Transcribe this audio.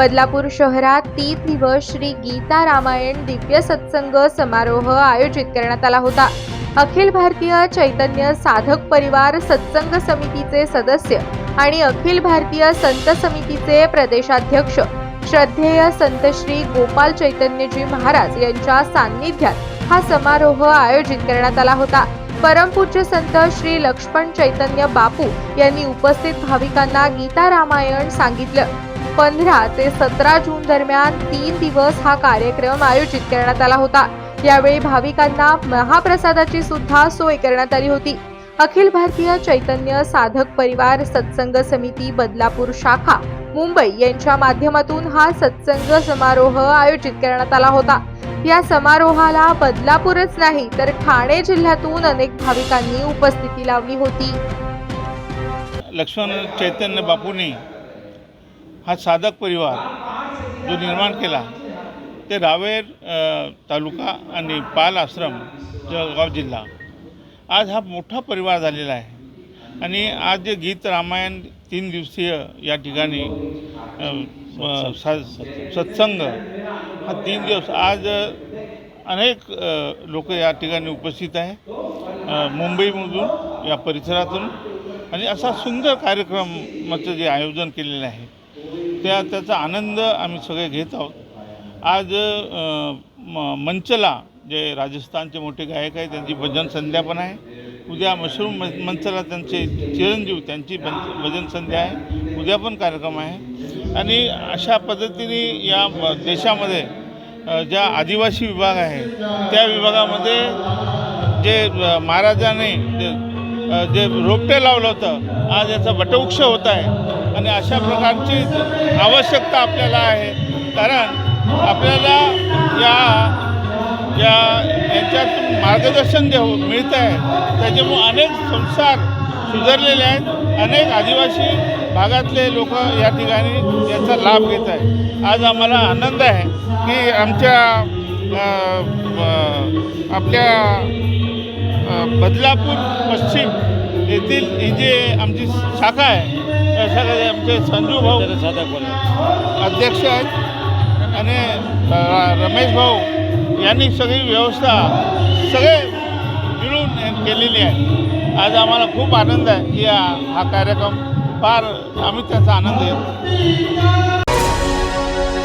बदलापूर शहरात तीन दिवस श्री गीता रामायण दिव्य सत्संग समारोह आयोजित करण्यात आला होता. अखिल भारतीय चैतन्य साधक परिवार सत्संग समितीचे सदस्य आणि अखिल भारतीय संत समितीचे प्रदेशाध्यक्ष. श्रद्धेय संत श्री गोपाल चैतन्यजी महाराज यांच्या सान्निध्यात हा समारोह आयोजित करण्यात आला होता. परमपूज्य संत श्री लक्ष्मण चैतन्य बापू यांनी उपस्थित भाविकांना गीता रामायण सांगितलं. पंधरा ते सतरा जून दरम्यान तीन दिवस हा कार्यक्रम आयोजित करण्यात आला होता. यावेळी भाविकांना महाप्रसादाची सुद्धा सोय करण्यात आली होती. अखिल भारतीय चैतन्य साधक परिवार सत्संग समिती बदलापूर शाखा मुंबई यांच्या माध्यमातून हा सत्संग समारोह आयोजित करण्यात आला होता. या समारोहाला बदलापूरच नाही तर ठाणे जिल्ह्यातून अनेक भाविकांनी उपस्थिती लावली होती. लक्ष्मण चैतन्य बापूंनी हा साधक परिवार जो निर्माण केला ते रावेर तालुका आणि पाल आश्रम जळगाव जिल्हा. आज हा मोठा परिवार झालेला आहे. आणि आज जे गीत रामायण तीन दिवसीय या ठिकाणी सा- सत्संग हा तीन दिवस आज अनेक लोक या ठिकाणी उपस्थित आहे. मुंबईमधून या परिसरातून. आणि असा सुंदर कार्यक्रमाचं जे आयोजन केलेलं आहे त्या त्याचा आनंद आम्ही सगळे घेत आहोत. आज म- मंचला जे राजस्थानचे मोठे गायक आहेत त्यांची भजन संध्या पण आहे. उद्या मशरूम मंचला त्यांचे चिरंजीव त्यांची भजन संध्या आहे. उद्या पण कार्यक्रम आहे. आणि अशा पद्धतीने या देशामध्ये ज्या आदिवासी विभाग आहे त्या विभागामध्ये जे महाराजाने जे जे रोपटे लावलं होतं आज याचा वटवृक्ष होत आहे. आणि अशा प्रकारची आवश्यकता आपल्याला आहे. कारण आपल्याला या या यांच्यातून मार्गदर्शन जे हो- मिळतं आहे त्याच्यामुळे अनेक संसार सुधारलेले आहेत. अनेक आदिवासी भागातले लोक या ठिकाणी याचा लाभ घेत आहे आज आम्हाला आनंद आहे की आमच्या आपल्या बदलापूर पश्चिम येथील ही जी आमची शाखा आहे त्या आमचे संजू भाऊ अध्यक्ष आहेत. आणि रमेश भाऊ यांनी सगळी व्यवस्था सगळे मिळून केलेली आहे. आज आम्हाला खूप आनंद आहे की हा हा कार्यक्रम फार आम्ही त्याचा आनंद घेतो